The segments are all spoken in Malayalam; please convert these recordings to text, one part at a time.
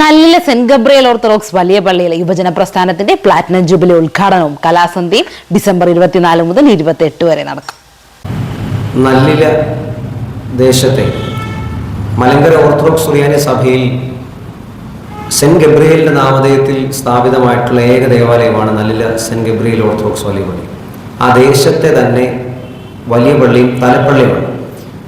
നല്ല സെന്റ് ഗബ്രിയൽ ഓർത്തഡോക്സ് വലിയ പള്ളിയിലെ യുവജന പ്രസ്ഥാനത്തിന്റെ പ്ലാറ്റിനം ജൂബിലി ഉദ്ഘാടനവും കലാസന്ധ്യയും ഡിസംബർ ഇരുപത്തിനാല് മുതൽ ഇരുപത്തി എട്ട് വരെ നടക്കും. നല്ലില ദേശത്തെ മലങ്കര ഓർത്തഡോക്സ് സുറിയാനി സഭയിൽ സെന്റ് ഗബ്രിയേലിന്റെ നാമധേയത്തിൽ സ്ഥാപിതമായിട്ടുള്ള ഏക ദേവാലയമാണ് നല്ലില സെന്റ് ഗബ്രിയേൽ ഓർത്തഡോക്സ് വലിയ പള്ളി. ആ ദേശത്തെ തന്നെ വലിയ പള്ളിയും തലപ്പള്ളിയുമാണ്.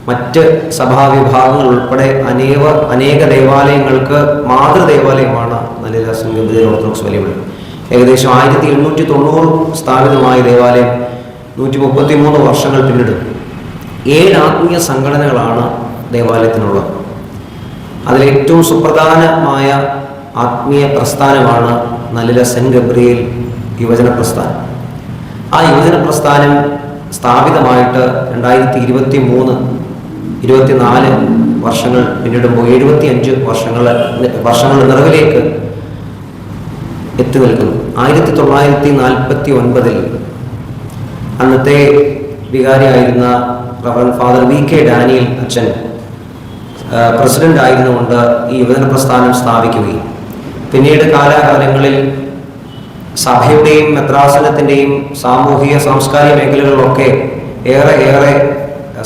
മറ്റ് സഭാവിഭാഗങ്ങൾ ഉൾപ്പെടെ അനേക അനേക ദേവാലയങ്ങൾക്ക് മാതൃദേവാലയമാണ് നല്ല സംഗീത ഓർത്തഡോക്സ് വലിയ ഏകദേശം ആയിരത്തി എണ്ണൂറ്റി തൊണ്ണൂറ് സ്ഥാപിതമായ ദേവാലയം നൂറ്റി മുപ്പത്തി മൂന്ന് വർഷങ്ങൾ പിന്നിടും. ഏഴ് ആത്മീയ സംഘടനകളാണ് ദേവാലയത്തിനുള്ളത്. അതിലേറ്റവും സുപ്രധാനമായ ആത്മീയ പ്രസ്ഥാനമാണ് നല്ല സെന്റ് ഗബ്രിയേൽ യുവജന പ്രസ്ഥാനം. ആ യുവജന പ്രസ്ഥാനം സ്ഥാപിതമായിട്ട് രണ്ടായിരത്തി ഇരുപത്തി മൂന്ന് ഇരുപത്തിനാല് വർഷങ്ങൾ പിന്നിടുമ്പോൾ എഴുപത്തി അഞ്ച് വർഷങ്ങൾ വർഷങ്ങൾ നിറവിലേക്ക് എത്തി നിൽക്കുന്നു ആയിരത്തി തൊള്ളായിരത്തി നാൽപ്പത്തി ഒൻപതിൽ അന്നത്തെ വികാരിയായിരുന്ന reverend father V K Daniel അച്ഛൻ പ്രസിഡന്റ് ആയിരുന്നുകൊണ്ട് ഈ യുവജന പ്രസ്ഥാനം സ്ഥാപിക്കുകയും പിന്നീട് കാലാകാലങ്ങളിൽ സഭയുടെയും മെത്രാസനത്തിന്റെയും സാമൂഹിക സാംസ്കാരിക മേഖലകളിലൊക്കെ ഏറെ ഏറെ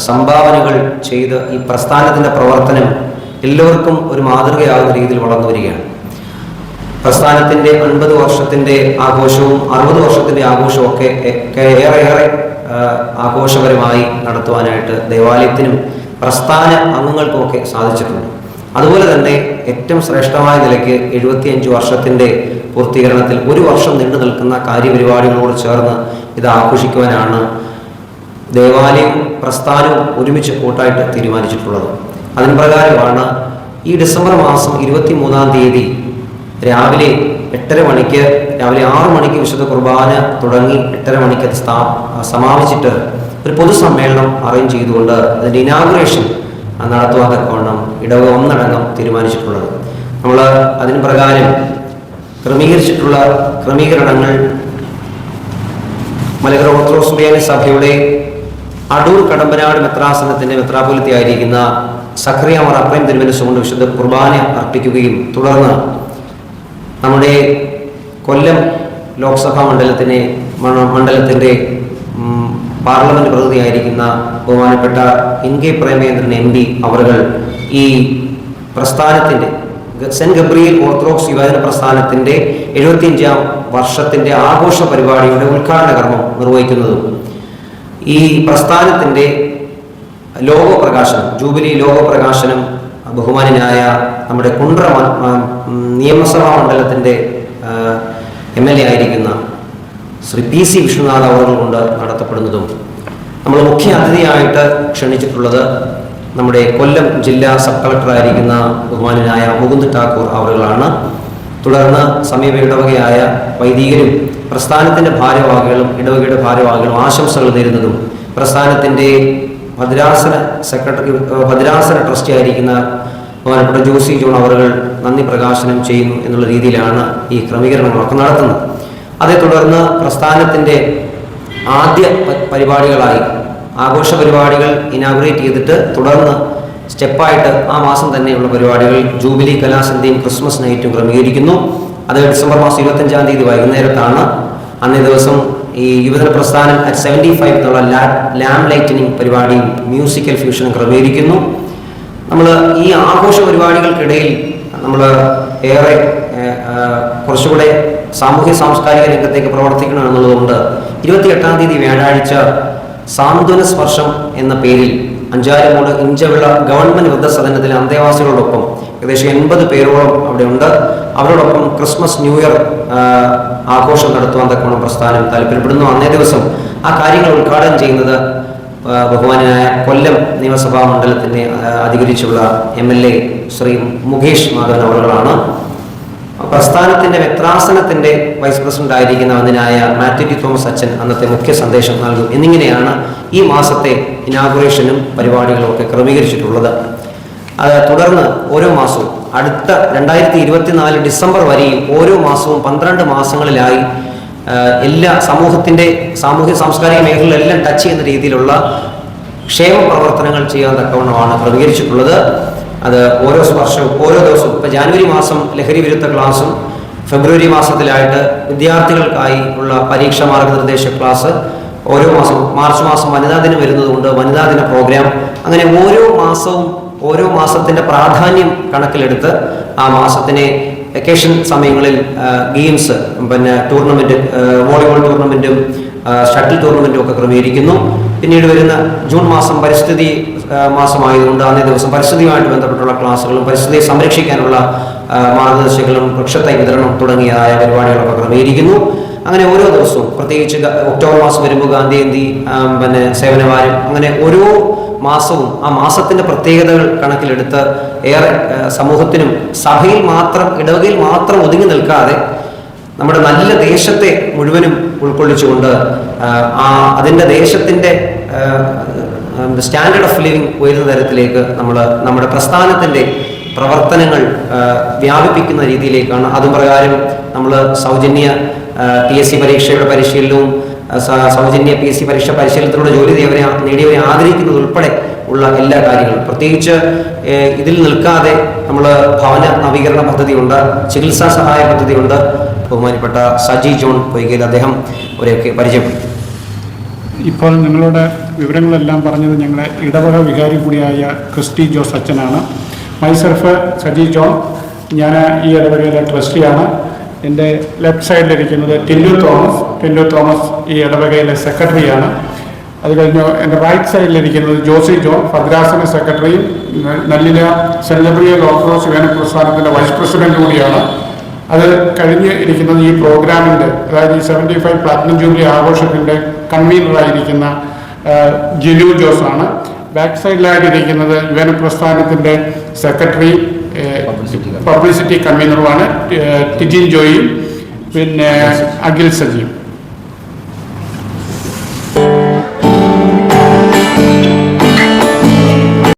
സംഭാവനകൾ ചെയ്ത് ഈ പ്രസ്ഥാനത്തിന്റെ പ്രവർത്തനം എല്ലാവർക്കും ഒരു മാതൃകയാകുന്ന രീതിയിൽ വളർന്നു വരികയാണ്. പ്രസ്ഥാനത്തിന്റെ അൻപത് വർഷത്തിന്റെ ആഘോഷവും അറുപത് വർഷത്തിന്റെ ആഘോഷവും ഒക്കെ ഏറെ ഏറെ ആഘോഷപരമായി നടത്തുവാനായിട്ട് ദേവാലയത്തിനും പ്രസ്ഥാന അംഗങ്ങൾക്കുമൊക്കെ സാധിച്ചിട്ടുണ്ട്. അതുപോലെ തന്നെ ഏറ്റവും ശ്രേഷ്ഠമായ നിലയ്ക്ക് എഴുപത്തിയഞ്ച് വർഷത്തിന്റെ പൂർത്തീകരണത്തിൽ ഒരു വർഷം നീണ്ടു നിൽക്കുന്ന കാര്യപരിപാടികളോട് ചേർന്ന് ഇത് ആഘോഷിക്കുവാനാണ് ദേവാലയവും പ്രസ്ഥാനവും ഒരുമിച്ച് കൂട്ടായിട്ട് തീരുമാനിച്ചിട്ടുള്ളത്. അതിന് പ്രകാരമാണ് ഈ ഡിസംബർ മാസം ഇരുപത്തി മൂന്നാം തീയതി രാവിലെ എട്ടര മണിക്ക് രാവിലെ ആറ് മണിക്ക് വിശുദ്ധ കുർബാന തുടങ്ങി എട്ടര മണിക്ക് അത് സ്ഥാ സമാപിച്ചിട്ട് ഒരു പൊതുസമ്മേളനം അറേഞ്ച് ചെയ്തുകൊണ്ട് അതിന്റെ ഇനാഗുറേഷൻ നടത്തുവാൻ തക്കവണ്ണം ഇടവ ഒന്നടങ്കം തീരുമാനിച്ചിട്ടുള്ളത്. നമ്മൾ അതിന് പ്രകാരം ക്രമീകരിച്ചിട്ടുള്ള ക്രമീകരണങ്ങൾ മലകര ഓർത്തഡോക്സ് സഭയുടെ അടൂർ കടമ്പനാട് മെത്രാസനത്തിന്റെ മെത്രാപൊലിത്തി ആയിരിക്കുന്ന സഖറിയ മർ അപ്രേം തിരുവനന്തപുരം കൊണ്ട് വിശുദ്ധ കുർബാന അർപ്പിക്കുകയും തുടർന്ന് നമ്മുടെ കൊല്ലം ലോക്സഭാ മണ്ഡലത്തിനെ മണ- മണ്ഡലത്തിന്റെ പാർലമെന്റ് പ്രതിനിധിയായിരിക്കുന്ന ബഹുമാനപ്പെട്ട N K Premendran M P അവറുകൾ ഈ പ്രസ്ഥാനത്തിന്റെ സെന്റ് ഗബ്രിയേൽ ഓർത്തഡോക്സ് യുവജന പ്രസ്ഥാനത്തിന്റെ എഴുപത്തിയഞ്ചാം വർഷത്തിന്റെ ആഘോഷ പരിപാടിയുടെ ഉദ്ഘാടന കർമ്മം നിർവഹിക്കുന്നതും ഈ പ്രസ്ഥാനത്തിന്റെ ലോഗോ പ്രകാശനം ജൂബിലി ലോഗോ പ്രകാശനം ബഹുമാനായ നമ്മുടെ കുണ്ട്ര നിയമസഭാ മണ്ഡലത്തിന്റെ എം എൽ എ ആയിരിക്കുന്ന ശ്രീ പി സി വിഷ്ണുനാഥ് അവർ കൊണ്ട് നടത്തപ്പെടുന്നതും നമ്മൾ മുഖ്യ അതിഥിയായിട്ട് ക്ഷണിച്ചിട്ടുള്ളത് നമ്മുടെ കൊല്ലം ജില്ലാ സബ് കളക്ടറായിരിക്കുന്ന ബഹുമാനായ മുകുന്ദ് ഠാക്കൂർ അവറുകളാണ്. തുടർന്ന് സമീപ ഇടവകയായ വൈദികരും പ്രസ്ഥാനത്തിന്റെ ഭാരവാഹികളും ഇടവകയുടെ ഭാരവാഹികളും ആശംസകൾ നേരുന്നതും പ്രസ്ഥാനത്തിന്റെ ഭദ്രാസന സെക്രട്ടറി ഭദ്രാസന ട്രസ്റ്റി ആയിരിക്കുന്ന ബഹുമാനപ്പെട്ട ജോസി ജോൺ അവറുകൾ നന്ദി പ്രകാശനം ചെയ്യുന്നു എന്നുള്ള രീതിയിലാണ് ഈ ക്രമീകരണങ്ങളൊക്കെ നടത്തുന്നത്. അതേ തുടർന്ന് പ്രസ്ഥാനത്തിന്റെ ആദ്യ പരിപാടികളായി ആഘോഷ പരിപാടികൾ ഇനാഗ്രേറ്റ് ചെയ്തിട്ട് തുടർന്ന് സ്റ്റെപ്പായിട്ട് ആ മാസം തന്നെയുള്ള പരിപാടികൾ ജൂബിലി കലാസന്ധ്യയും ക്രിസ്മസ് നൈറ്റും ക്രമീകരിക്കുന്നു. അത് ഡിസംബർ മാസം ഇരുപത്തഞ്ചാം തീയതി വൈകുന്നേരത്താണ്. അന്നേ ദിവസം ഈ യുവജന പ്രസ്ഥാനം അറ്റ് സെവന്റി ഫൈവ് എന്നുള്ള ലാം ലൈറ്റനിങ് പരിപാടിയും മ്യൂസിക്കൽ ഫ്യൂഷനും ക്രമീകരിക്കുന്നു. നമ്മൾ ഈ ആഘോഷ പരിപാടികൾക്കിടയിൽ നമ്മൾ ഏറെ കുറച്ചുകൂടെ സാമൂഹ്യ സാംസ്കാരിക രംഗത്തേക്ക് പ്രവർത്തിക്കണം എന്നുള്ളതുകൊണ്ട് ഇരുപത്തി എട്ടാം തീയതി വ്യാഴാഴ്ച സാന്ത്വന സ്പർശം എന്ന പേരിൽ അഞ്ചാരമൂട് ഇഞ്ചവിള ഗവൺമെന്റ് വൃദ്ധസദനത്തിലെ അന്തേവാസികളോടൊപ്പം ഏകദേശം എൺപത് പേരോളം അവിടെ ഉണ്ട് അവരോടൊപ്പം ക്രിസ്മസ് ന്യൂ ഇയർ ആഘോഷം നടത്തുവാൻ തക്കവണ്ണം പ്രസ്ഥാനം താല്പര്യപ്പെടുന്നു. അന്നേ ദിവസം ആ കാര്യങ്ങൾ ഉദ്ഘാടനം ചെയ്യുന്നത് ബഹുമാനായ കൊല്ലം നിയമസഭാ മണ്ഡലത്തിന്റെ അധികരിച്ചുള്ള M L A Shri Mukesh Madhavan അവറുകളാണ് പ്രസ്ഥാനത്തിന്റെ വ്യത്രാസനത്തിന്റെ വൈസ് പ്രസിഡന്റ് ആയിരിക്കുന്ന അതിനായ മാത്യു ടി തോമസ് അച്ഛൻ അന്നത്തെ മുഖ്യ സന്ദേശം നൽകും. എന്നിങ്ങനെയാണ് ഈ മാസത്തെ ഇനാഗുറേഷനും പരിപാടികളും ഒക്കെ ക്രമീകരിച്ചിട്ടുള്ളത്. അത് തുടർന്ന് ഓരോ മാസവും അടുത്ത രണ്ടായിരത്തി ഇരുപത്തിനാല് ഡിസംബർ വരെയും ഓരോ മാസവും പന്ത്രണ്ട് മാസങ്ങളിലായി എല്ലാ സമൂഹത്തിന്റെ സാമൂഹ്യ സാംസ്കാരിക മേഖലകളിലെല്ലാം ടച്ച് ചെയ്യുന്ന രീതിയിലുള്ള ക്ഷേമ പ്രവർത്തനങ്ങൾ ചെയ്യാൻ തക്കവണ്ണമാണ് ക്രമീകരിച്ചിട്ടുള്ളത്. അത് ഓരോ വർഷവും ഓരോ ദിവസവും. ഇപ്പം ജാനുവരി മാസം ലഹരി വിരുദ്ധ ക്ലാസ്സും ഫെബ്രുവരി മാസത്തിലായിട്ട് വിദ്യാർത്ഥികൾക്കായി ഉള്ള പരീക്ഷാ മാർഗനിർദ്ദേശ ക്ലാസ് ഓരോ മാസവും. മാർച്ച് മാസം വനിതാ ദിനം വരുന്നതുകൊണ്ട് വനിതാ ദിന പ്രോഗ്രാം. അങ്ങനെ ഓരോ മാസവും ഓരോ മാസത്തിന്റെ പ്രാധാന്യം കണക്കിലെടുത്ത് ആ മാസത്തിനെ വെക്കേഷൻ സമയങ്ങളിൽ ഗെയിംസ് പിന്നെ ടൂർണമെന്റ് വോളിബോൾ ടൂർണമെന്റും ഷട്ടിൽ ടൂർണമെന്റും ഒക്കെ ക്രമീകരിക്കുന്നു. പിന്നീട് വരുന്ന ജൂൺ മാസം പരിസ്ഥിതി മാസമായതുകൊണ്ട് അന്നേ ദിവസം പരിസ്ഥിതിയുമായിട്ട് ബന്ധപ്പെട്ടുള്ള ക്ലാസ്സുകളും പരിസ്ഥിതിയെ സംരക്ഷിക്കാനുള്ള മാർഗദർശികളും വൃക്ഷത്തൈ വിതരണം തുടങ്ങിയതായ പരിപാടികളൊക്കെ ക്രമീകരിക്കുന്നു. അങ്ങനെ ഓരോ ദിവസവും പ്രത്യേകിച്ച് ഒക്ടോബർ മാസം വരുമ്പോൾ ഗാന്ധിജയന്തി പിന്നെ സേവനവാരം അങ്ങനെ ഓരോ മാസവും ആ മാസത്തിന്റെ പ്രത്യേകതകൾ കണക്കിലെടുത്ത് ഏറെ സമൂഹത്തിനും സഭയിൽ മാത്രം ഇടവകയിൽ മാത്രം ഒതുങ്ങി നിൽക്കാതെ നമ്മുടെ നല്ല ദേശത്തെ മുഴുവനും ഉൾക്കൊള്ളിച്ചുകൊണ്ട് ആ, അതിന്റെ ദേശത്തിന്റെ സ്റ്റാൻഡേർഡ് ഓഫ് ലിവിങ് ഉയരുന്ന തരത്തിലേക്ക് നമ്മൾ നമ്മുടെ പ്രസ്ഥാനത്തിന്റെ പ്രവർത്തനങ്ങൾ വ്യാപിപ്പിക്കുന്ന രീതിയിലേക്കാണ്. അതും പ്രകാരം നമ്മൾ സൗജന്യ പി എസ് സി പരീക്ഷയുടെ പരിശീലനവും സൗജന്യ പി എസ് സി പരീക്ഷ പരിശീലനത്തിലൂടെ ജോലി ചെയ്യവരെ നേടിയവരെ ആദരിക്കുന്നത് ഉൾപ്പെടെ ഉള്ള എല്ലാ കാര്യങ്ങളും. പ്രത്യേകിച്ച് ഇതിൽ നിൽക്കാതെ നമ്മൾ ഭവന നവീകരണ പദ്ധതിയുണ്ട് ചികിത്സാ സഹായ പദ്ധതിയുണ്ട് ബഹുമാനപ്പെട്ട സജി ജോൺ പൊയ്കയിൽ അദ്ദേഹം ഒരെയൊക്കെ പരിചയപ്പെടുത്തി. ഇപ്പോൾ നിങ്ങളുടെ വിവരങ്ങളെല്ലാം പറഞ്ഞത് ഞങ്ങളുടെ ഇടവക വികാരി കൂടിയായ ക്രിസ്റ്റി ജോസ് അച്ഛനാണ്. മൈസെൽഫ് സജി ജോൺ ഞാൻ ഈ ഇടവകയിലെ ട്രസ്റ്റിയാണ്. എന്റെ ലെഫ്റ്റ് സൈഡിലിരിക്കുന്നത് ടെല്ലു തോമസ്. ടെല്ലു തോമസ് ഈ ഇടവകയിലെ സെക്രട്ടറിയാണ്. അത് കഴിഞ്ഞ് എന്റെ റൈറ്റ് സൈഡിലിരിക്കുന്നത് ജോസി ജോൺ ഭദ്രാസന സെക്രട്ടറിയും നല്ല സെന്റ് ഗബ്രിയൽ ഓർത്തഡോക്സ് പ്രസ്ഥാനത്തിന്റെ വൈസ് പ്രസിഡന്റ് കൂടിയാണ്. അത് കഴിഞ്ഞ് ഇരിക്കുന്നത് ഈ പ്രോഗ്രാമിന്റെ അതായത് ഈ സെവന്റി ഫൈവ് പ്ലാറ്റിനം ജൂബിലി ആഘോഷത്തിന്റെ കൺവീനറായിരിക്കുന്ന ജിലു ജോസ് ആണ് ബാക്ക് സൈഡിലായിട്ടിരിക്കുന്നത് യുവന പ്രസ്ഥാനത്തിന്റെ സെക്രട്ടറി പബ്ലിസിറ്റി കൺവീനറുമാണ് ടിജിൻ ജോയി പിന്നെ അഖിൽ സജീവ്.